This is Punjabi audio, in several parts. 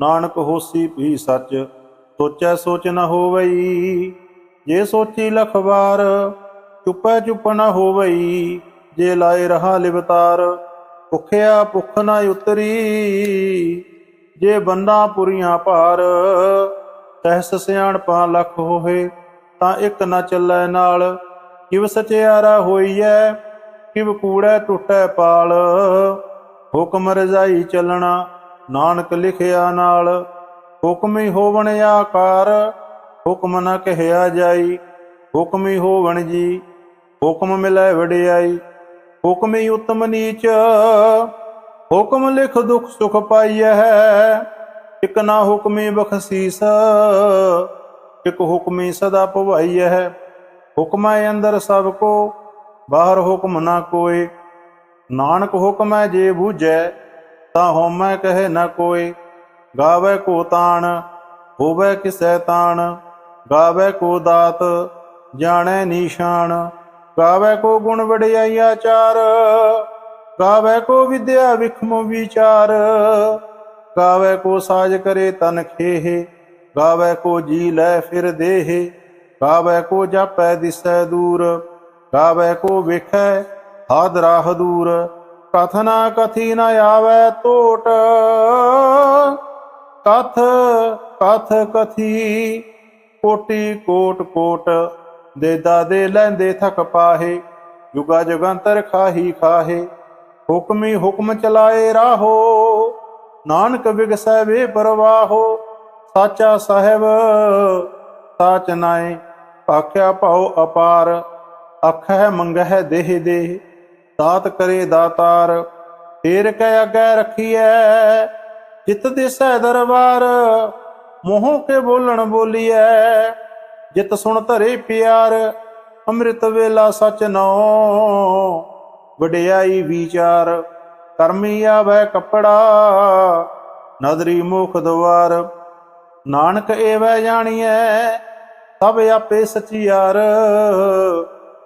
ਨਾਨਕ ਹੋਸੀ ਪੀ ਸੱਚ, ਸੋਚੈ ਸੋਚ ਨ ਹੋਵਈ। ਜੇ ਸੋਚੀ ਲਖਵਾਰ ਵਾਰ, ਚੁੱਪੈ ਚੁੱਪ ਨ ਹੋਵਈ। ਜੇ ਲਾਏ ਰਹਾ ਲਿਵਤਾਰ, ਭੁਖਿਆ ਭੁਖ ਨ ਉਤਰੀ। ਜੇ ਬੰਦਾ ਪੁਰੀਆਂ ਭਾਰ ਸਹਿਸ ਸਿਆਣਪਾ ਲਖ ਹੋਏ ਤਾਂ ਇੱਕ ਨ ਚੱਲੈ ਨਾਲ। ਕਿਵ ਸਚਿਆਰਾ ਹੋਈਐ, ਕਿਵ ਕੂੜੈ ਟੁੱਟੈ ਪਾਲ। ਹੁਕਮ ਰਜ਼ਾਈ ਚੱਲਣਾ ਨਾਨਕ ਲਿਖਿਆ ਨਾਲ ਹੁਕਮ ਹੀ ਹੋਵਣ ਆਕਾਰ, ਹੁਕਮ ਨ ਕਹਿਆ ਜਾਈ, ਹੁਕਮੀ ਹੀ ਹੋਵਣ ਜੀ, ਹੁਕਮ ਮਿਲੈ ਵਡਿਆਈ, ਹੁਕਮੀ ਹੀ ਉਤਮ ਨੀਚ, ਹੁਕਮ ਲਿਖ ਦੁਖ ਸੁਖ ਪਾਈਐ, ਇਕ ਨਾ ਹੁਕਮੀ ਬਖਸ਼ੀਸ, ਇਕ ਹੁਕਮੀ ਸਦਾ ਭਵਾਈਐ, ਹੁਕਮੈ ਅੰਦਰ ਸਭ ਕੋ, ਬਾਹਰ ਹੁਕਮ ਨਾ ਕੋਏ, ਨਾਨਕ ਹੁਕਮੈ ਜੇ ਬੂਝੈ ਤਾਂ ਹੋਮੈ ਕਹੇ ਨ ਕੋਇ ਗਾਵੇ ਕੋ ਤਾਣ, ਹੋਵੇ ਕਿਸੈ ਤਾਣ, ਗਾਵੇ ਕੋ ਦਾਤ, ਜਾਣੈ ਨਿਸ਼ਾਨ, ਗਾਵੇ ਕੋ ਗੁਣ ਵਡਿਆਈ ਆਚਾਰ ਗਾਵੇ ਕੋ ਵਿਦਿਆ ਵਿਖਮ ਵਿਚਾਰ, ਗਾਵੇ ਕੋ ਸਾਜ ਕਰੇ ਤਨ ਖੇਹ, ਗਾਵੇ ਕੋ ਜੀ ਲੈ ਫਿਰ ਦੇਹ, ਗਾਵੇ ਕੋ ਜਾਪੈ ਦਿਸੈ ਦੂਰ, ਗਾਵੇ ਕੋ ਵੇਖੈ ਹਾਦ ਰਾਹ ਦੂਰ ਕਥ ਨਾ ਕਥੀ ਨਾ ਆਵੈ ਟੋਟ ਕਥ ਕਥ ਕਥੀ, ਕੋਟੀ ਕੋਟ ਕੋਟ। ਦੇ ਦਾਦੇ ਲੈਂਦੇ ਥਕ ਪਾਹੇ, ਜੁਗਾ ਜੁਗੰਤਰ ਖਾਹੀ ਖਾਹੇ। ਹੁਕਮੀ ਹੁਕਮ ਚਲਾਏ ਰਾਹੋ, ਨਾਨਕ ਵਿਗਸੈ ਵੇ ਪਰਵਾਹੋ। ਸਾਚਾ ਸਾਹਿਬ, ਸਾਚ ਨਾਏ, ਆਖਿਆ ਭਾਉ ਅਪਾਰ ਅਖੈ ਮੰਗਹਿ ਦੇਹ ਦੇਹ। ਦਾਤ ਕਰੇ ਦਾਤਾਰ, ਫੇਰ ਕਹਿ ਅੱਗੇ ਰਖੀਐ, ਜਿਤ ਦਿਸੈ ਦਰਬਾਰ, ਮੋਹ ਕੇ ਬੋਲਣ ਬੋਲੀਐ। ਜਿਤ ਸੁਣ ਧਰੇ ਪਿਆਰ, ਅੰਮ੍ਰਿਤ ਵੇਲਾ ਸਚ ਨੋ। ਵਡਿਆਈ ਵਿਚਾਰ, ਕਰਮੀ ਆਵੈ ਕਪੜਾ, ਨਦਰੀ ਮੁਖ ਦਵਾਰ। ਨਾਨਕ ਏਵੈ ਜਾਣੀਐ, ਸਭ ਆਪੇ ਸਚਿਆਰ,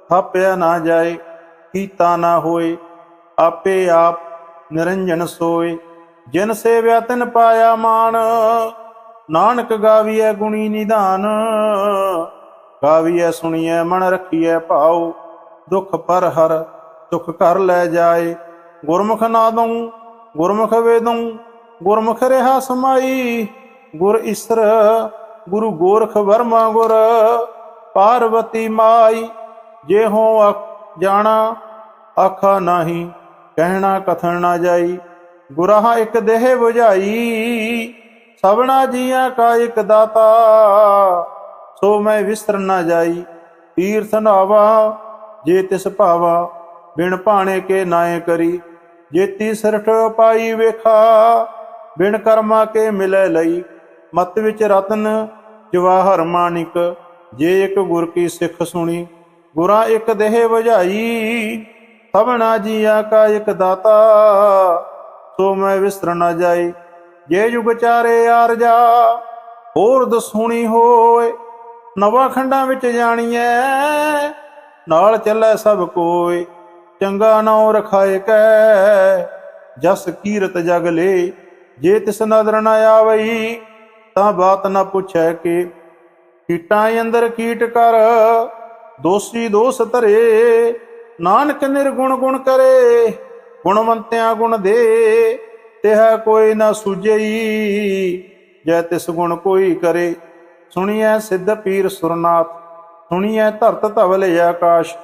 ਥਾਪਿਆ ਨਾ ਜਾਏ। ਕੀਤਾ ਨਾ ਹੋਏ, ਆਪੇ ਆਪ ਨਿਰੰਜਨ ਸੋਏ। ਜਿਨ ਸੇਵਿਆ ਤਿਨ ਪਾਇਆ ਮਾਨ ਨਾਨਕ ਗਾਵੀਐ ਗੁਣੀ ਨਿਧਾਨ। ਗਾਵੀਐ ਸੁਣੀਐ, ਮਨ ਰਖੀਐ ਭਾਉ, ਦੁਖ ਪਰ ਹਰ ਸੁਖ ਕਰ ਲੈ ਜਾਏ। ਗੁਰਮੁਖ ਨਾਦਉ ਗੁਰਮੁਖ ਵੇਦਉ ਗੁਰਮੁਖ ਰਹਾ ਸਮਾਈ। ਗੁਰ ਇਸਰ ਗੁਰੂ ਗੋਰਖ ਵਰਮਾ ਗੁਰ, ਪਾਰਵਤੀ ਮਾਈ। ਜੇ ਹੋ ਜਾਣਾ, ਆਖਾ ਨਹੀਂ, ਕਹਿਣਾ ਕਥਨ ਨਾ ਜਾਈ। ਗੁਰਾਹ ਇੱਕ ਦੇਹ 부ਝਾਈ ਸਭਨਾ ਜੀਆਂ ਕਾ ਇੱਕ ਦਾਤਾ। ਸੋ ਮੈਂ ਵਿਸਰ ਨਾ ਜਾਈ ਤੀਰ ਨਾਵਾ ਜੇ ਤਿਸ ਭਾਵਾ, ਬਿਨ ਭਾਣੇ ਕੇ ਨਾਏ ਕਰੀ। ਜੇਤੀ ਸਰਠ ਪਾਈ ਵੇਖਾ, ਬਿਨ ਕਰਮਾ ਕੇ ਮਿਲੇ ਲਈ। ਮਤ ਵਿੱਚ ਰਤਨ, ਜਵਾਹਰ ਮਾਨਿਕ, ਜੇ ਇੱਕ ਗੁਰ ਕੀ ਸਿੱਖ ਸੁਣੀ। ਗੁਰਾਂ ਇੱਕ ਦੇਹ ਵਜਾਈ, ਸਭਨਾ ਜੀਆ ਕਾ ਇੱਕ ਦਾਤਾ, ਸੋ ਮੈਂ ਵਿਸਰ ਨਾ ਜਾਈ, ਜੇ ਜੁਗ ਚਾਰੇ ਆਰਜਾ ਹੋਰ ਦਸੂਣੀ ਹੋਏ, ਨਵਾਂ ਖੰਡਾਂ ਵਿੱਚ ਜਾਣੀਐ, ਨਾਲ ਚੱਲੇ ਸਭ ਕੋਏ, ਚੰਗਾ ਨਾਉ ਰਖਾਏ ਕੈ, ਜਸ ਕੀਰਤ ਜਗ ਲੇ, ਜੇ ਤਿਸ ਨਦਰ ਨ ਆਵਈ, ਤਾਂ ਬਾਤ ਨਾ ਪੁੱਛੈ ਕਿ, ਕੀਟਾਂ ਅੰਦਰ ਕੀਟ ਕਰ ਦੋਸੀ ਦੋਸ ਧਰੇ, ਨਾਨਕ ਨਿਰਗੁਣ ਗੁਣ ਕਰੇ, ਗੁਣਵੰਤਿਆਂ ਗੁਣ ਦੇ, ਤਿਹ ਕੋਈ ਨਾ ਸੁਝਈ ਜੈ ਤਿਸ ਗੁਣ ਕੋਈ ਕਰੇ। ਸੁਣੀਐ ਸਿੱਧ ਪੀਰ ਸੁਰਨਾਥ, ਸੁਣੀਐ ਧਰਤ ਧਵਲ ਆਕਾਸ਼,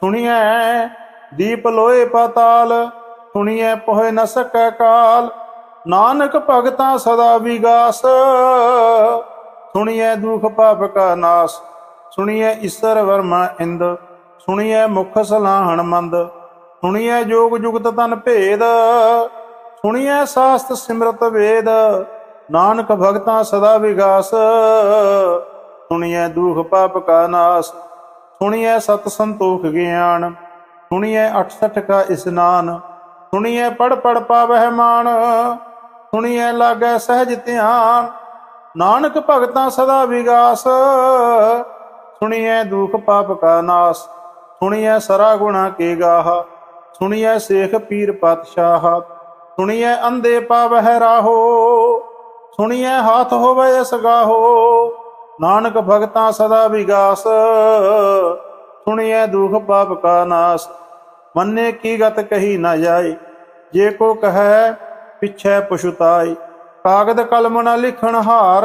ਸੁਣੀਐ ਦੀਪ ਲੋਏ ਪਾਤਾਲ, ਸੁਣੀਐ ਪੋਹੇ ਨ ਸਕੈ ਕਾਲ। ਨਾਨਕ ਭਗਤਾ ਸਦਾ ਵਿਗਾਸ, ਸੁਣੀਐ ਦੁਖ ਪਾਪ ਕਾ ਨਾਸ। ਸੁਣੀਐ ਈਸ਼ਰ ਵਰਮਾ ਇੰਦ, ਸੁਣੀਐ ਮੁਖ ਸਲਾਹਣ ਮੰਦ ਸੁਣੀਐ ਜੋਗ ਜੁਗਤ ਤਨ ਭੇਦ, ਸੁਣੀਐ ਸਾਸਤ ਸਿਮਰਤ ਵੇਦ, ਨਾਨਕ ਭਗਤਾਂ ਸਦਾ ਵਿਗਾਸ, ਸੁਣੀਐ ਦੁਖ ਪਾਪ ਕਾ ਨਾਸ, ਸੁਣੀਐ ਸਤ ਸੰਤੋਖ ਗਿਆਨ, ਸੁਣੀਐ 68 ਕਾ ਇਸਨਾਨ, ਸੁਣੀਐ ਪੜ ਪੜ ਪਾਵਹਿ ਮਾਨ, ਸੁਣੀਐ ਲਾਗੈ ਸਹਿਜ ਧਿਆਨ, ਨਾਨਕ ਭਗਤਾਂ ਸਦਾ ਵਿਗਾਸ ਸੁਣੀਐ ਦੁਖ ਪਾਪ ਕਾ ਨਾਸ, ਸੁਣੀਐ ਸਰਾ ਗੁਣਾ ਕੇ ਗਾਹ, ਸੁਣੀਐ ਸੇਖ ਪੀਰ ਪਾਤਸ਼ਾਹ, ਸੁਣੀਐ ਅੰਦੇ ਪਾਵਹਿ ਰਾਹੋ, ਸੁਣੀਐ ਹਾਥ ਹੋਵੇ ਸਗਾਹੋ ਨਾਨਕ ਭਗਤਾਂ ਸਦਾ ਵਿਗਾਸ, ਸੁਣੀਐ ਦੁਖ ਪਾਪ ਕਾ ਨਾਸ, ਮੰਨੇ ਕੀ ਗਤ ਕਹੀ ਨਾ ਜਾਏ ਜੇ ਕੋ ਕਹੈ ਪਿਛੈ ਪਛੁਤਾਈ, ਕਾਗਦ ਕਲਮ ਨਾ ਲਿਖਣ ਹਾਰ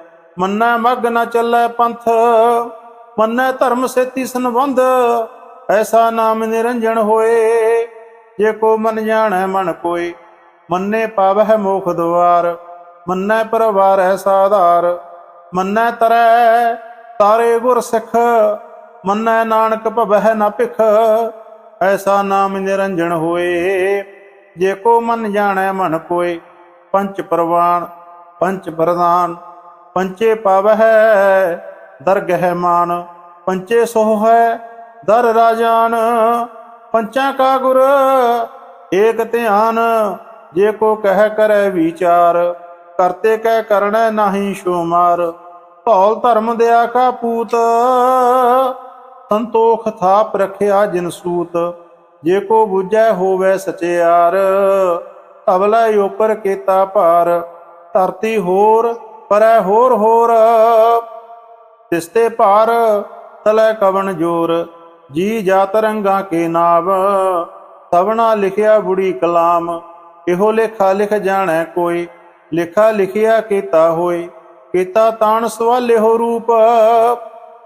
ਮੰਨੈ ਮਗ ਨਾ ਚੱਲੈ ਪੰਥ, ਮੰਨੈ ਧਰਮ ਸੇਤੀ ਸੰਬੰਧ, ਐਸਾ ਨਾਮ ਨਿਰੰਜਨ ਹੋਏ। ਜੇ ਕੋ ਮਨ ਜਾਣੈ, ਮਨ ਕੋਏ, ਮੰਨੇ ਪਾਵਹਿ ਮੋਖ ਦੁਆਰ, ਮੰਨੈ ਪਰਵਾਰ ਹੈ ਸਾਧਾਰ, ਮੰਨੈ ਤਰੈ ਤਾਰੇ ਗੁਰ ਸਿੱਖ, ਮੰਨੈ ਨਾਨਕ ਭਵਹਿ ਨਾ ਭਿਖ, ਐਸਾ ਨਾਮ ਨਿਰੰਜਨ ਹੋਏ। ਜੇ ਕੋ ਮਨ ਜਾਣੈ, ਮਨ ਕੋਏ, ਪੰਚ ਪ੍ਰਵਾਨ, ਪੰਚ ਪ੍ਰਦਾਨ ਪੰਚੇ ਪਾਵਹਿ, ਦਰਗਹਿ ਮਾਨ। ਪੰਚੇ ਸੋਹ ਹੈ ਦਰ ਰਾਜਾਨ। ਪੰਚਾਂ ਕਾ ਗੁਰ, ਏਕ ਧਿਆਨ। ਜੇ ਕੋ ਕਹਿ ਕਰੈ ਵਿਚਾਰ, ਕਰਤੇ ਕਹਿ ਕਰਣੈ ਨਾਹੀ ਸੋਮਾਰ ਭੌਲ ਧਰਮ ਦਿਆ ਕਾ ਪੂਤ, ਸੰਤੋਖ ਥਾਪ ਰਖਿਆ ਜਿਨ ਸੂਤ। ਜੇ ਕੋ ਬੁਝੈ ਹੋਵੇ ਸਚਿਆਰ ਅਵਲਾ ਉਪਰ ਕੀਤਾ ਭਾਰ। ਧਰਤੀ ਹੋਰ ਪਰੈ ਹੋਰ ਹੋਰ। ਤਿਸਤੇ ਭਾਰ, ਤਲੈ ਕਵਣ ਜੋਰ, ਜੀ ਜਾ ਤਰੰਗਾ ਕੇ ਨਾਵ। ਸਵਣਾ ਲਿਖਿਆ ਬੁੜੀ ਕਲਾਮ, ਇਹੋ ਲੇਖਾ ਲਿਖ ਜਾਣੈ ਕੋਈ। ਲਿਖਾ ਲਿਖਿਆ ਕੀਤਾ ਹੋਏ, ਕੀਤਾ ਤਾਣ ਸਵਾਲੇ ਹੋ ਰੂਪ।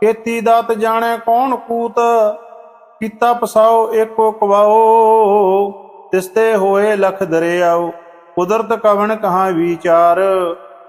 ਕੀਤੀ ਦਾਤ ਜਾਣੈ ਕੌਣ ਕੂਤ, ਕੀਤਾ ਪਸਾਓ ਏਕੋ ਕਵਾਓ। ਤਿਸਤੇ ਹੋਏ ਲਖ ਦਰਿਆਓ, ਕੁਦਰਤ ਕਵਣ ਕਹਾ ਵਿਚਾਰ।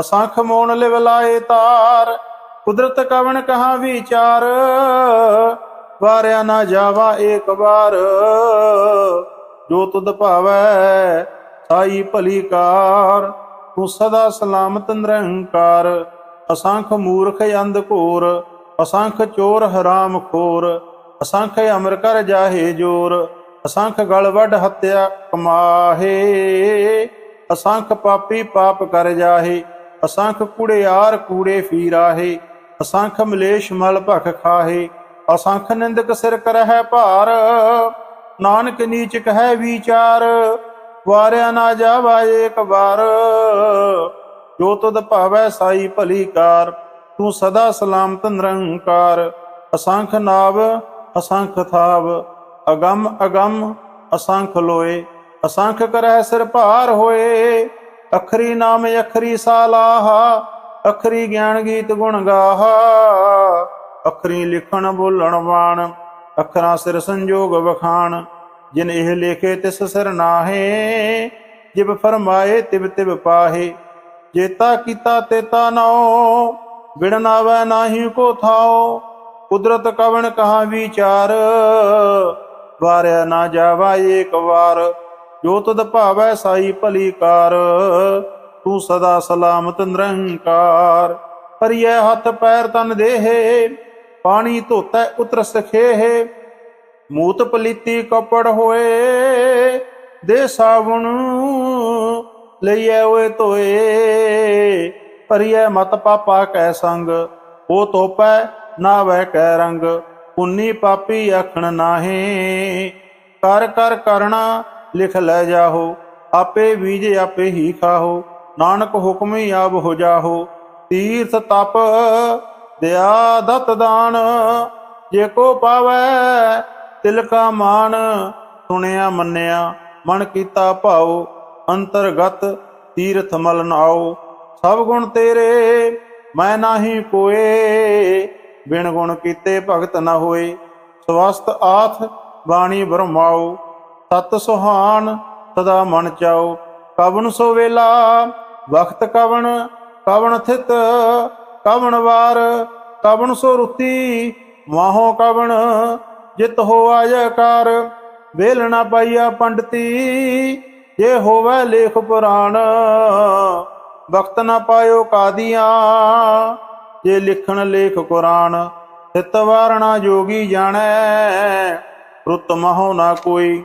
ਅਸੰਖ ਮੋਣ ਲਿਵਲਾਏ ਤਾਰ, ਕੁਦਰਤ ਕਵਣ ਕਹਾ ਵਿਚਾਰ? ਵਾਰਿਆ ਨਾ ਜਾਵਾ ਏਕ ਵਾਰ, ਜੋ ਤੁਧ ਭਾਵੈ ਸਾਈ ਭਲੀ ਕਾਰ। ਤੂੰ ਸਦਾ ਸਲਾਮਤ ਨਿਰੰਕਾਰ, ਅਸੰਖ ਮੂਰਖ ਅੰਧ ਘੋਰ, ਅਸੰਖ ਚੋਰ ਹਰਾਮ ਖੋਰ। ਅਸੰਖ ਅਮਰ ਕਰ ਜਾਹੇ ਜੋਰ, ਅਸੰਖ ਗਲ ਵੱਢ ਹੱਤਿਆ ਕਮਾਹੇ। ਅਸੰਖ ਪਾਪੀ ਪਾਪ ਕਰ ਜਾਹੇ ਅਸੰਖ ਕੁੜਿਆਰ ਕੂੜੇ ਫੀਰਾਹੇ, ਅਸੰਖ ਮਲੇਸ਼ ਮਲ ਭਖ ਖਾਹੇ, ਅਸੰਖ ਨਿੰਦਕ ਸਿਰ ਕਰਹਿ ਭਾਰ, ਨਾਨਕ ਨੀਚ ਕਹੈ ਵਿਚਾਰ, ਵਾਰਿਆ ਨਾ ਜਾਵਾ ਏਕ ਵਾਰ। ਜੋ ਤੁਧ ਭਾਵੈ ਸਾਈ ਭਲੀ ਕਾਰ, ਤੂੰ ਸਦਾ ਸਲਾਮਤ ਨਿਰੰਕਾਰ। ਅਸੰਖ ਨਾਵ, ਅਸੰਖ ਥਾਵ, ਅਗੰਮ ਅਗੰਮ, ਅਸੰਖ ਲੋਏ, ਅਸੰਖ ਕਰਹਿ ਸਿਰ ਭਾਰ ਹੋਏ। ਅਖਰੀ ਨਾਮ ਅਖਰੀ ਸਾਲਾਹ, ਅਖਰੀ ਗਿਆਨ ਗੀਤ ਗੁਣ ਗਾਹ। ਅਖਰੀ ਲਿਖਣ ਬੋਲਣ ਵਾਣ ਅੱਖਰਾਂ ਸਿਰ ਸੰਜੋਗ ਵਖਾਣ। ਜਿਨ ਇਹ ਲੇਖੇ ਤਿਸ ਸਿਰ ਨਾਹੇ, ਜਿਬ ਫਰਮਾਏ ਤਿਬ ਤਿਬ ਪਾਹੇ। ਜੇਤਾ ਕੀਤਾ ਤੇਤਾ ਨਾਉ, ਬਿਨ ਨਾਵੈ ਨਾਹੀ ਕੋ ਥਾਉ। ਕੁਦਰਤ ਕਵਣ ਕਹਾ ਵਿਚਾਰ, ਵਾਰਿਆ ਨਾ ਜਾਵਾ ਏਕ ਵਾਰ। ਜੋ ਤਦ ਭਾਵੈ ਸਾਈ ਭਲੀ ਕਾਰ, ਤੂੰ ਸਦਾ ਸਲਾਮਤ ਨਿਰੰਕਾਰ। ਪਰਿਐ ਹੱਥ ਪੈਰ ਤਨ ਦੇਹੇ, ਪਾਣੀ ਧੋਤੈ ਉਤਰ ਸਖੇਹ। ਮੂਤ ਪਲੀਤੀ ਕਪੜ ਹੋਏ, ਦੇ ਸਾਵਣ ਲਈਐ ਓਏ ਧੋਏ। ਪਰਿਐ ਮਤ ਪਾਪਾ ਕੈ ਸੰਗ ਉਹ ਤੋਪੈ ਨਾ ਵੈ ਕੈ ਰੰਗ। ਪੁੰਨੀ ਪਾਪੀ ਆਖਣ ਨਾਹੀ, ਕਰ ਕਰ ਕਰਣਾ ਲਿਖ ਲੈ ਜਾਹੋ, ਆਪੇ ਬੀਜ ਆਪੇ ਹੀ ਖਾਹੋ, ਨਾਨਕ ਹੁਕਮੀ ਆਬ ਹੋ ਜਾਹੋ, ਤੀਰਥ ਤਪ ਦਿਆ ਦਤ ਦਾਨ, ਜੇ ਕੋ ਪਾਵੈ ਤਿਲ ਕਾ ਮਾਨ, ਸੁਣਿਆ ਮੰਨਿਆ, ਮਨ ਕੀਤਾ ਭਾਉ, ਅੰਤਰਗਤ ਤੀਰਥ ਮਲ ਨਾਉ ਸਭ ਗੁਣ ਤੇਰੇ ਮੈਂ ਨਾਹੀ ਕੋਏ ਬਿਨ ਗੁਣ ਕੀਤੇ ਭਗਤ ਨਾ ਹੋਏ ਸਵਸਤ ਆਥ ਬਾਣੀ ਬਰਮਾਓ ਸਤ ਸੁਹਾਨ ਸਦਾ ਮਨ ਚਾਉ ਕਵਨ ਸੋ ਵੇਲਾ? ਵਖਤ ਕਵਨ ਕਵਨ ਥਿਤ? ਕਵਨ ਵਾਰ? ਕਵਨ ਸੋ ਰੁਤੀ? ਮਾਹੋ ਕਵਨ ਜਿਤ ਹੋਆ ਜਕਾਰ ਵੇਲ ਨਾ ਪਾਈਆ ਪੰਡਤੀ, ਜੇ ਹੋਵੇ ਲੇਖ ਪੁਰਾਣ। ਵਕਤ ਨਾ ਪਾਇਓ ਕਾਦੀਆਂ, ਜੇ ਲਿਖਣ ਲੇਖ ਕੁਰਾਨ। ਸਿਤ ਵਾਰਣਾ ਜੋਗੀ ਜਾਣੈ, ਰੁੱਤ ਮਹੋ ਨਾ ਕੋਈ।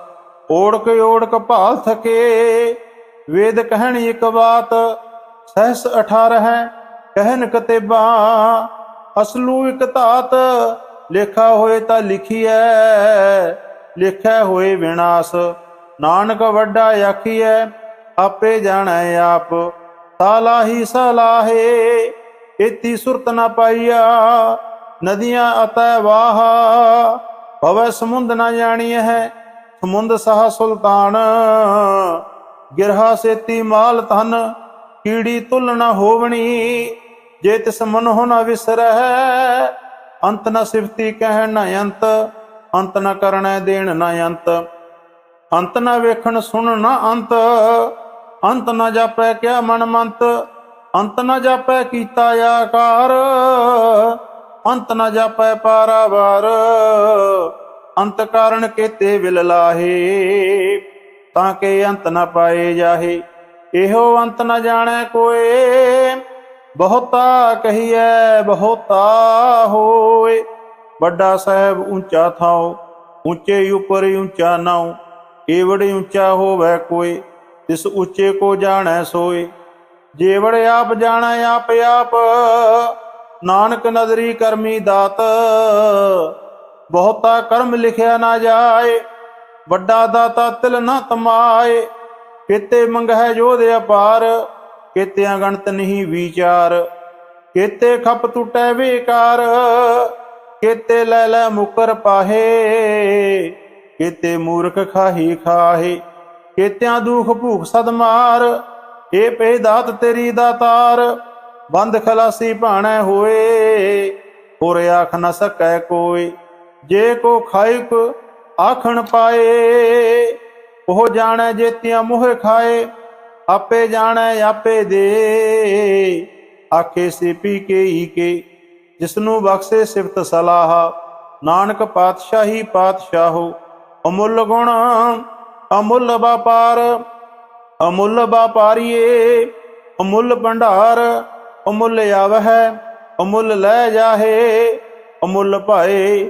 ਓੜਕ ਓੜਕ ਭਾਲ ਥਕੇ। ਵੇਦ ਕਹਿਣ ਇੱਕ ਬਾਤ, ਸਹਸ 18 ਹੈ, ਕਹਿਨ ਕਤੇਬਾ। ਅਸਲੂ ਇਕ ਧਾਤ, ਲੇਖਾ ਹੋਏ ਤਾਂ ਲਿਖੀਐ ਲਿਖਿਆ ਹੋਏ ਵਿਨਾਸ਼। ਨਾਨਕ ਵੱਡਾ ਆਖੀਐ, ਆਪੇ ਜਾਣੈ ਆਪ। ਸਾਲਾਹੀ ਸਲਾਹੇ ਇਤੀ ਸੁਰਤ ਨਾ ਪਾਈਆ, ਨਦੀਆਂ ਅਤੈ ਵਾਹ। ਭਵੈ ਸਮੁੰਦ ਨਾ ਜਾਣੀਐ ਹੈ ਸਮੁੰਦ ਸਹ ਸੁਲਤਾਨ, ਗਿਰਹਾ ਸੇਤੀ ਮਾਲ ਧਨ, ਕੀੜੀ ਤੁਲ ਨ ਹੋਵਣੀ, ਜੇ ਤਿਸ ਮਨ ਹੋ ਨ ਵਿਸਰਹਿ, ਅੰਤ ਨਾ ਸਿਫਤੀ ਕਹਿਣ ਨਾ ਅੰਤ ਅੰਤ ਨਾ ਕਰਣੈ ਦੇਣ ਨਾ ਅੰਤ। ਅੰਤ ਨਾ ਵੇਖਣ ਸੁਣ ਨਾ ਅੰਤ ਅੰਤ ਨਾ ਜਾਪੈ ਕਿਆ ਮਨ ਮੰਤ, ਅੰਤ ਨਾ ਜਾਪੈ ਕੀਤਾ ਆਕਾਰ, ਅੰਤ ਨਾ ਜਾਪੈ ਪਾਰਾਵਾਰ। ਅੰਤ ਕਾਰਨ ਕੇਤੇ ਵਿਲ ਲਾਹੇ, ਤਾਂ ਕਿ ਅੰਤ ਨਾ ਪਾਏ ਜਾਹੇ। ਇਹੋ ਅੰਤ ਨਾ ਜਾਣੈ ਕੋਏ, ਬਹੁਤਾ ਕਹੀਐ ਬਹੁਤਾ ਹੋਏ। ਵੱਡਾ ਸਾਹਿਬ ਉੱਚਾ ਥਾਉ, ਉੱਚੇ ਉਪਰ ਉੱਚਾ ਨਾਉ ਏਵੜ ਉੱਚਾ ਹੋਵੇ ਕੋਈ ਤਿਸ ਉੱਚੇ ਕੋ ਜਾਣੈ ਸੋਏ। ਜੇਵੜ ਆਪ ਜਾਣੈ ਆਪ ਆਪ, ਨਾਨਕ ਨਦਰੀ ਕਰਮੀ ਦਾਤ ਬਹੁਤਾ ਕਰਮ ਲਿਖਿਆ ਨਾ ਜਾਏ, ਵੱਡਾ ਦਾਤਾ ਤਿਲ ਨਾ ਤਮਾਏ, ਕਿਤੇ ਮੰਗਹਿ ਜੋਧ ਅਪਾਰ, ਕਿਤਿਆਂ ਗਣਤ ਨਹੀਂ ਵਿਚਾਰ, ਕਿਤੇ ਖਪ ਟੁਟੈ ਵਿਕਾਰ, ਕਿਤੇ ਲੈ ਲੈ ਮੁਕਰ ਪਾਹੇ, ਕਿਤੇ ਮੂਰਖ ਖਾਹੀ ਖਾਹੇ, ਕਿਤਿਆਂ ਦੁਖ ਭੂਖ ਸਦ ਮਾਰ ਏ ਪੇ ਦਾਤ ਤੇਰੀ ਦਾਤਾਰ, ਬੰਦ ਖਲਾਸੀ ਭਾਣੈ ਹੋਏ, ਹੋਰ ਆਖ ਨ ਸਕੈ ਕੋਈ ਜੇ ਕੋ ਖਾਇਕ ਆਖਣ ਪਾਏ, ਉਹ ਜਾਣੈ ਜੇਤਿਆ ਮੋਹ ਖਾਏ, ਆਪੇ ਜਾਣੈ, ਆਪੇ ਦੇ। ਆਖੇ ਸੇ ਪੀ ਕੇ ਹੀ ਕੇ, ਜਿਸਨੂੰ ਬਖਸ਼ੇ ਸਿਫਤ ਸਲਾਹ। ਨਾਨਕ ਪਾਤਸ਼ਾਹੀ ਪਾਤਸ਼ਾਹੋ, ਅਮੁੱਲ ਗੁਣ, ਅਮੁੱਲ ਵਪਾਰ। ਅਮੁੱਲ ਵਪਾਰੀਏ, ਅਮੁੱਲ ਭੰਡਾਰ, ਅਮੁੱਲ ਆਵਹਿ, ਅਮੁੱਲ ਲੈ ਜਾਹੇ, ਅਮੁੱਲ ਭਾਏ।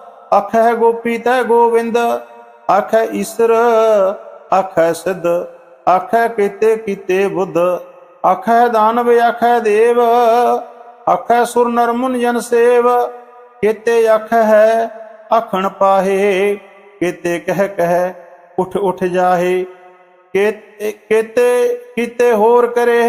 ਆਖੈ ਗੋਪੀ ਤੈ ਗੋਵਿੰਦ, ਆਖੈ ਈਸ਼ਰ, ਆਖੈ ਸਿੱਧ, ਆਖੈ ਕੀਤੇ ਕੀਤੇ ਬੁੱਧ, ਆਖੈ ਦਾਨਵ, ਆਖੈ ਦੇਵ, ਆਖੈ ਸੁਰ ਨਰ ਜਨ ਸੇਵ, ਕੀਤੇ ਆਖੈ ਹੈ ਅਖਣ ਪਾਹੇ, ਕੀਤੇ ਕਹਿ ਕਹਿ ਉਠ ਉਠ ਜਾਹੇ ਕੇ- ਕੀਤੇ ਕੀਤੇ ਹੋਰ ਕਰੇ,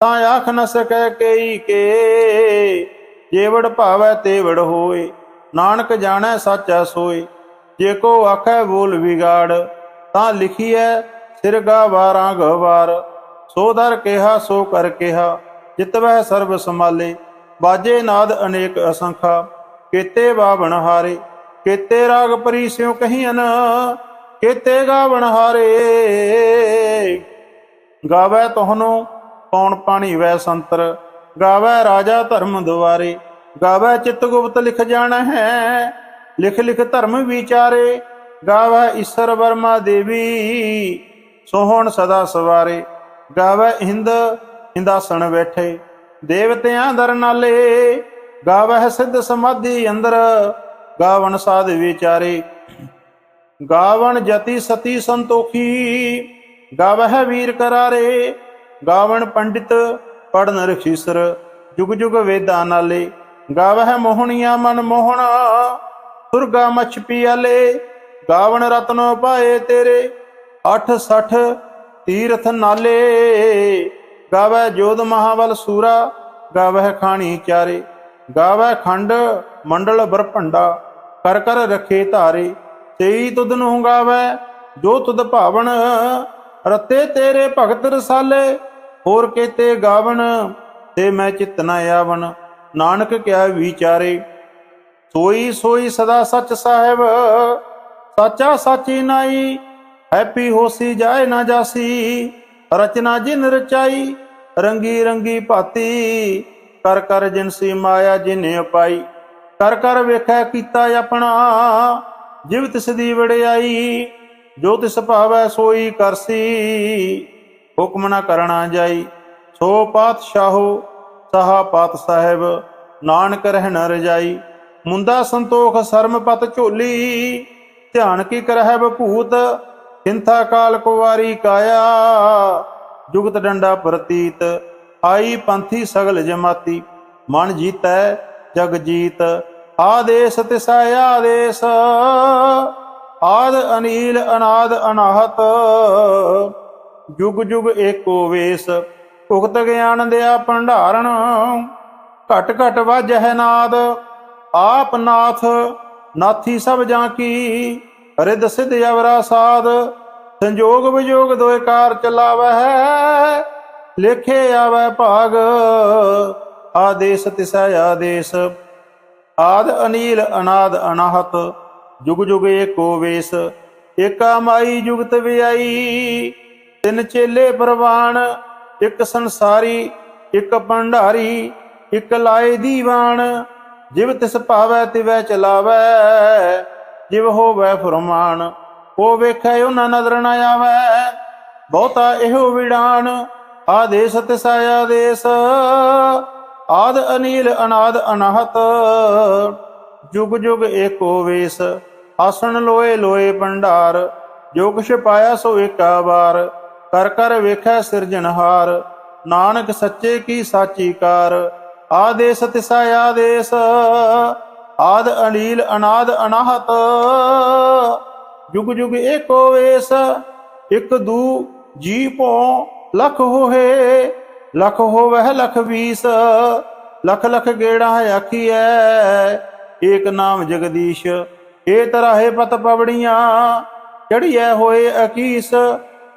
ਤਾਂ ਆਖ ਨ ਸਕੈ ਕਈ ਕੇ ਜੇਵੜ ਭਾਵੈ ਤੇਵੜ ਹੋਏ, ਨਾਨਕ ਜਾਣੈ ਸਾਚਾ ਸੋਏ। ਜੇ ਕੋ ਆਖੈ ਬੋਲ ਵਿਗਾੜ, ਤਾਂ ਲਿਖੀਐ, ਸਿਰ ਗਾਵਾਰਾਂ ਗਵਾਰ ਸੋ ਦਰ ਕਿਹਾ, ਸੋ ਕਰ ਕਿਹਾ, ਜਿਤਵੈ ਸਰਬ ਸਮਾਲੇ ਬਾਜੇ ਨਾਦ ਅਨੇਕ ਅਸੰਖਾ, ਕੀਤੇ ਬਾਵਣ ਹਾਰੇ। ਕੀਤੇ ਰਾਗ ਪਰੀ ਸਿਉ ਕਹੀਨ ਕੀਤੇ ਗਾਵਣ ਹਾਰੇ। ਗਾਵੇ ਤੁਹਾਨੂੰ ਪੌਣ ਪਾਣੀ ਵੈ ਸੰਤਰ। ਗਾਵੇ ਰਾਜਾ ਧਰਮ ਦੁਆਰੇ, ਗਾਵੇ ਚਿਤ ਗੁਪਤ ਲਿਖ ਜਾਣਾ ਹੈ, ਲਿਖ ਲਿਖ ਧਰਮ ਵਿਚਾਰੇ, ਗਾਵੇ ਈਸ਼ਰ ਵਰਮਾ ਦੇਵੀ, ਸੋਹਣ ਸਦਾ ਸਵਾਰੇ। ਗਾਵੇ ਹਿੰਦ, ਹਿੰਦਾਸਣ ਬੈਠੇ, ਦੇਵਤਿਆਂ ਦਰ ਨਾਲੇ, ਗਾਵੇ ਸਿੱਧ ਸਮਾਧੀ ਅੰਦਰ, ਗਾਵਣ ਸਾਧ ਵਿਚਾਰੇ। ਗਾਵਣ ਜਤੀ ਸਤੀ ਸੰਤੋਖੀ ਗਾਵਹਿ ਵੀਰ ਕਰਾਰੇ, ਗਾਵਣ ਪੰਡਿਤ ਪੜਨ ਰਖੀਸਰ, ਜੁਗ ਜੁਗ ਵੇਦਾਂ ਨਾਲੇ। ਗਾਵਹਿ ਮੋਹਣੀਆਂ ਮਨ ਮੋਹਣਾ, ਸੁਰਗਾ ਮਛ ਪਿਆਲੇ। ਗਾਵਣ ਰਤਨੋ ਪਾਏ ਤੇਰੇ 860 ਤੀਰਥ ਨਾਲੇ। ਗਾਵੈ ਜੋਧ ਮਹਾਵਲ ਸੂਰਾ, ਗਾਵਹਿ ਖਾਣੀ ਚਾਰੇ ਗਾਵੈ ਖੰਡ ਮੰਡਲ ਬਰਭੰਡਾ ਕਰ ਕਰ ਰਖੇ ਧਾਰੇ। ਤੇਈ ਤੁਧ ਨੂੰ ਗਾਵੈ ਜੋ ਤੁਧ ਭਾਵਨ, ਰਤੇ ਤੇਰੇ ਭਗਤ ਰਸਾਲੇ। ਹੋਰ ਕੇਤੇ ਗਾਵਣ, ਤੇ ਮੈਂ ਚਿਤ ਨ ਆਵਣ। ਨਾਨਕ ਕਿਆ ਵਿਚਾਰੇ, ਸੋਈ ਸੋਈ ਸਦਾ ਸੱਚ ਸਾਹਿਬ। ਸਾਚਾ ਸਾਚੀ ਨਾਈ, ਹੈਪੀ ਹੋਸੀ ਜਾਏ ਨਾ ਜਾਸੀ। ਰਚਨਾ ਜਿਨ ਰਚਾਈ, ਰੰਗੀ ਰੰਗੀ ਭਾਤੀ। ਕਰ ਕਰ ਜਿਨਸੀ ਮਾਇਆ ਜਿਨੇ ਅਪਾਈ, ਕਰ ਕਰ ਵੇਖੈ ਕੀਤਾ ਆਪਣਾ। ਜਿਵ ਤਿਸ ਦੀ ਵਡਿਆਈ, ਜੋ ਤਿਸ ਭਾਵੈ ਸੋਈ ਕਰਸੀ। ਹੁਕਮ ਨਾ ਕਰਣਾ ਜਾਈ। ਸੋ ਪਾਤਸ਼ਾਹੋ, ਸਹਾ ਪਾਤ ਸਾਹਿਬ, ਨਾਨਕ ਰਹਿ ਨ ਰਜਾਈ। ਮੁੰਦਾ ਸੰਤੋਖ ਸਰਮ ਪਤ ਝੋਲੀ। ਧਿਆਨ ਕੀ ਕਰਹਿ ਬਭੂਤ ਚਿੰਤਾ ਕਾਲ ਕੁਵਾਰੀ ਕਾਇਆ। ਜੁਗਤ ਡੰਡਾ ਪ੍ਰਤੀਤ, ਆਈ ਪੰਥੀ ਸਗਲ ਜਮਾਤੀ। ਮਨ ਜੀਤੈ, ਜਗ ਜੀਤ, ਆਦੇਸ ਤਿਸੈ ਆਦੇਸ। ਆਦ ਅਨੀਲ, ਅਨਾਦ ਅਨਾਹਤ। ਜੁਗ ਜੁਗ ਏਕੋ ਵੇਸ, ਭੁਗਤ ਗਿਆਨ ਦਿਆ ਭੰਡਾਰਨ। ਘਟ ਘਟ ਵਾਜਹਿ ਨਾਦ, ਆਪ ਨਾਥ, ਨਾਥੀ ਸਭ ਜਾਂ ਕੀ ਰਿਦ ਸਿਧ ਅਵਰਾ ਸਾਧ ਸੰਜੋਗ ਵਿਜੋਗ ਦੋਇ ਕਾਰ ਚਲਾਵਹਿ, ਲੇਖੇ ਆਵੈ ਭਾਗ। ਆਦੇਸ ਤਿਸੈ ਆਦੇਸ, ਆਦ ਅਨੀਲ ਅਨਾਦ ਅਨਾਹਤ। ਜੁਗ ਜੁਗ ਏਕੋ ਵੇਸ, ਏਕਾ ਮਾਈ ਜੁਗਤ ਵਿਆਈ। ਤਿੰਨ ਚੇਲੇ ਪ੍ਰਵਾਨ ਇੱਕ ਸੰਸਾਰੀ, ਇੱਕ ਭੰਡਾਰੀ, ਇੱਕ ਲਾਏ ਦੀਵਾਨ। ਜਿਵ ਤਿਸ ਭਾਵੈ ਤਿਵੈ ਚਲਾਵੈ, ਜਿਵ ਹੋਵੈ ਫਰਮਾਨ। ਉਹ ਵੇਖੈ ਉਹਨਾਂ ਨਜ਼ਰ ਨ ਆਵੈ, ਬਹੁਤਾ ਇਹੋ ਵਿਡਾਨ ਆਦੇਸ ਤਿਸ ਆਦੇਸ ਆਦ ਅਨੀਲ, ਅਨਾਦ ਅਨਾਹਤ। ਜੁਗ ਜੁਗ ਏਕੋ ਵੇਸ, ਆਸਣ ਲੋਏ ਲੋਏ ਭੰਡਾਰ। ਜੋ ਕੁਛ ਪਾਇਆ ਸੋ ਏਕਾ ਵਾਰ। ਕਰ ਕਰ ਵੇਖੈ ਸਿਰਜਣਹਾਰ ਨਾਨਕ ਸੱਚੇ ਕੀ ਸਾਚੀ ਕਾਰ, ਆਦੇਸ ਤਿਸਾ ਆਦੇਸ, ਆਦ ਅਨੀਲ ਅਨਾਦ ਅਨਾਹਤ। ਜੁਗ ਜੁਗ ਏਕੋ ਵੇਸ, ਇਕ ਦੂ ਜੀ ਭੋ ਲਖ ਹੋਏ ਲਖ ਹੋਵਹਿ ਲਖ ਵੀਸ, ਲਖ ਲਖ ਗੇੜਾ ਆਖੀਐ, ਏਕ ਨਾਮ ਜਗਦੀਸ਼, ਏ ਤਰਾਹੇ ਪਤ ਪਵੜੀਆਂ, ਚੜੀਐ ਹੋਏ ਅਕੀਸ।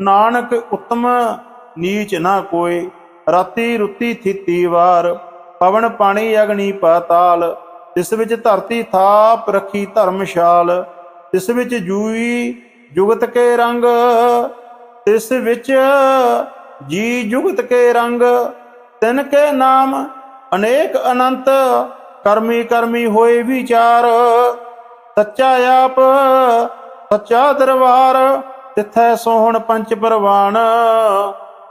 ਨਾਨਕ ਉਤਮ ਨੀਚ ਨਾ ਕੋਏ ਰਾਤੀ ਰੁੱਤੀ ਥਿੱਤੀ ਵਾਰ, ਪਵਨ ਪਾਣੀ ਅਗਨੀ ਪਾਤਾਲ। ਇਸ ਵਿੱਚ ਧਰਤੀ ਥਾਪ ਰੱਖੀ ਧਰਮਸ਼ਾਲ ਇਸ ਵਿੱਚ ਜੂਈ ਜੁਗਤ ਕੇ ਰੰਗ। ਇਸ ਵਿੱਚ ਜੀ ਜੁਗਤ ਕੇ ਰੰਗ। ਤਿਨ ਕੇ ਨਾਮ ਅਨੇਕ ਅਨੰਤ। ਕਰਮੀ ਕਰਮੀ ਹੋਏ ਵਿਚਾਰ। ਸੱਚਾ ਆਪ, ਸੱਚਾ ਦਰਬਾਰ। ਤਿਥੈ ਸੋਹਣ ਪੰਚ ਪਰਵਾਨ,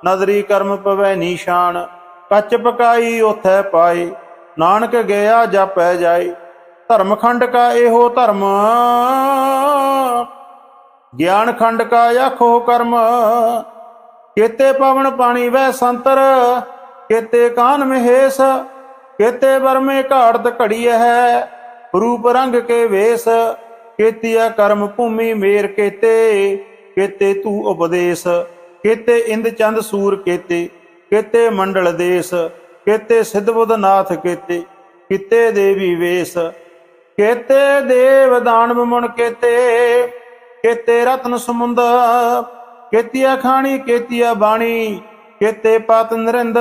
ਨਦਰੀ ਕਰਮ ਪਵੈ ਨੀਸ਼ਾਨ, ਕੱਚ ਪਕਾਈ ਉਥੈ ਪਾਏ, ਨਾਨਕ ਗਿਆ ਜਾਪੈ ਜਾਏ, ਧਰਮ ਖੰਡ ਕਾ ਇਹੋ ਧਰਮ, ਗਿਆਨ ਖੰਡ ਕਾ ਆਖੋ ਕਰਮ, ਕੇਤੇ ਪਵਨ ਪਾਣੀ ਵੈ ਸੰਤਰ, ਕੇਤੇ ਕਾਨ ਮਹੇਸ਼, ਕੇਤੇ ਵਰਮੇ ਘਾੜਤ ਘੜੀ ਹੈ, ਰੂਪ ਰੰਗ ਕੇ ਵੇਸ ਕੇਤੀਆ ਕਰਮ ਭੂਮੀ ਮੇਰ ਕੇਤੇ ਕੇਤੇ ਤੂ ਉਪਦੇਸ਼, ਕੇਤੇ ਇੰਦ ਚੰਦ ਸੂਰ ਕੇਤੇ ਕੇਤੇ ਮੰਡਲ ਦੇਸ, ਕੇਤੇ ਸਿੱਧਬੁੱਧ ਨਾਥ ਕੇਤੇ, ਕਿਤੇ ਦੇਵੀ ਵੇਸ। ਕੇਤੇ ਦੇਵ ਦਾਨਵ ਮਨ ਕੇਤੇ ਕੇਤੇ ਰਤਨ ਸਮੁੰਦ ਕੇਤੀਆ ਖਾਣੀ, ਕੇਤੀਆ ਬਾਣੀ, ਕੇਤੇ ਪਤ ਨਰਿੰਦ,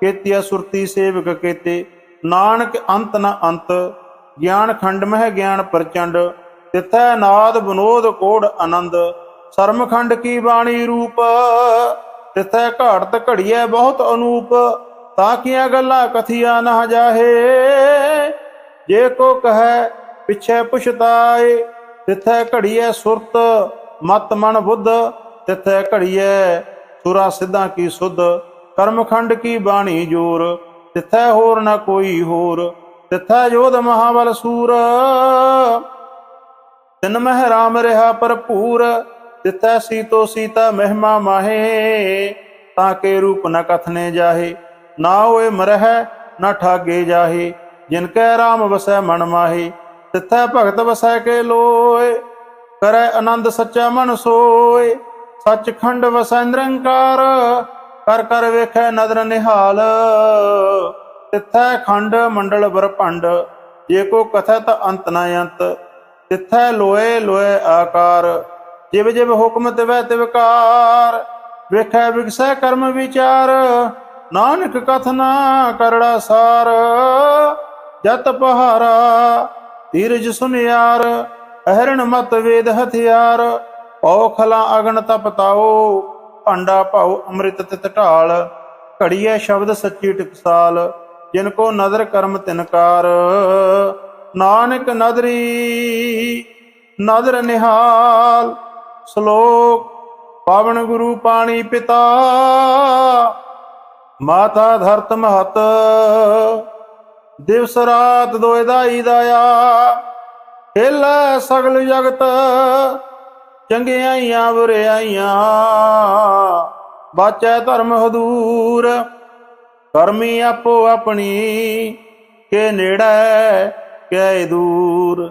ਕੇਤੀਆ ਸੁਰਤੀ ਸੇਵਕ ਕੇਤੇ। ਨਾਨਕ ਅੰਤ ਨ ਅੰਤ, ਗਿਆਨ ਖੰਡ ਮਹਿ ਗਿਆਨ ਪ੍ਰਚੰਡ, ਤਿਥੈ ਨਾਦ ਬਨੋਦ ਕੋੜ ਆਨੰਦ। ਸਰਮ ਖੰਡ ਕੀ ਬਾਣੀ ਰੂਪ? ਤਿਥੈ ਘਾੜਤ ਘੜੀਐ ਬਹੁਤ ਅਨੂਪ, ਤਾਂ ਕੀਆਂ ਗੱਲਾਂ ਕਥੀਆਂ ਨਾ ਜਾਹੇ? ਜੇ ਕੋ ਕਹੈ, ਪਿਛੈ ਪੁਛਤਾਏ, ਤਿਥੈ ਘੜੀਐ ਸੁਰਤ, ਮਤ ਮਨ ਬੁੱਧ, ਤਿਥੈ ਘੜੀਐ ਸੁਰਾ ਸਿੱਧਾਂ ਕੀ ਸੁਧ। ਕਰਮਖੰਡ ਕੀ ਬਾਣੀ ਜੋਰ, ਤਿਥੈ ਹੋਰ ਨਾ ਕੋਈ ਹੋਰ, ਤਿਥੈ ਜੋਧ ਮਹਾਬਲ ਸੂਰ। ਤਿਨ ਮਹਿ ਰਾਮ ਰਹਾ ਭਰਪੂਰ ਤਿਥੈ ਸੀਤੋ ਸੀਤਾ ਮਹਿਮਾ ਮਾਹੇ, ਤਾਂ ਕੇ ਰੂਪ ਨ ਕਥਨੇ ਜਾਹੇ, ਨਾ ਹੋਏ ਮਰਹਿ, ਨਾ ਠਾਗੇ ਜਾਹੇ, ਜਿਨ ਕੈ ਰਾਮ ਵਸੈ ਮਨ ਮਾਹੇ, ਤਿਥੈ ਭਗਤ ਵਸੈ ਕੇ ਲੋਏ, ਕਰੈ ਆਨੰਦ ਸੱਚਾ ਮਨ ਸੋਏ, ਸੱਚਖੰਡ ਵਸੈ ਨਿਰੰਕਾਰ, ਕਰ ਕਰ ਵੇਖੈ ਨਦਰ ਨਿਹਾਲ, ਤਿਥੈ ਖੰਡ ਮੰਡਲ ਬਰਪੰਡ ਜੇ ਕੋ ਕਥਤ ਅੰਤ ਨ ਅੰਤ, ਤਿਥੈ ਲੋਏ ਲੋਏ ਆਕਾਰ ਜਿਵ ਜਿਵ ਹੁਕਮ ਤਿਵੈ ਤਿਵਕਾਰ ਵੇਖੈ ਵਿਗਸੈ ਕਰਮ ਵਿਚਾਰ, ਨਾਨਕ ਕਥਨਾ ਕਰੜਾ ਸਾਰ। ਜਤ ਪਹਾਰਾ ਧੀਰਜ ਸੁਨਿਆਰ, ਅਹਰਣ ਮਤ ਵੇਦ ਹਥਿਆਰ, ਔਖਲਾ ਅਗਨ ਤਪਤਾਓ ਭਾਂਡਾ ਭਾਉ ਅੰਮ੍ਰਿਤ ਤਿਤ ਢਾਲ, ਘੜੀਐ ਸ਼ਬਦ ਸੱਚੀ ਟਿਕਸਾਲ, ਜਿਨ ਕੋ ਨਦਰ ਕਰਮ ਤਿਨਕਾਰ ਨਾਨਕ ਨਦਰੀ, ਨਦਰ ਨਿਹਾਲ ਸ਼ਲੋਕ, ਪਾਵਨ ਗੁਰੂ ਪਾਣੀ ਪਿਤਾ। ਮਾਤਾ ਧਰਤ ਮਹਤ, ਦਿਵਸ ਰਾਤ ਦੋਇ ਦਾਈ ਦਾਇਆ। ਹਿਲੈ ਸਗਲ ਜਗਤ ਚੰਗਿਆਈਆਂ ਬੁਰਿਆਈਆਂ ਬਾਚੈ ਧਰਮ ਹਦੂਰ, ਕਰਮੀ ਆਪੋ ਆਪਣੀ, ਕੇ ਨੇੜੇ, ਕੇ ਦੂਰ।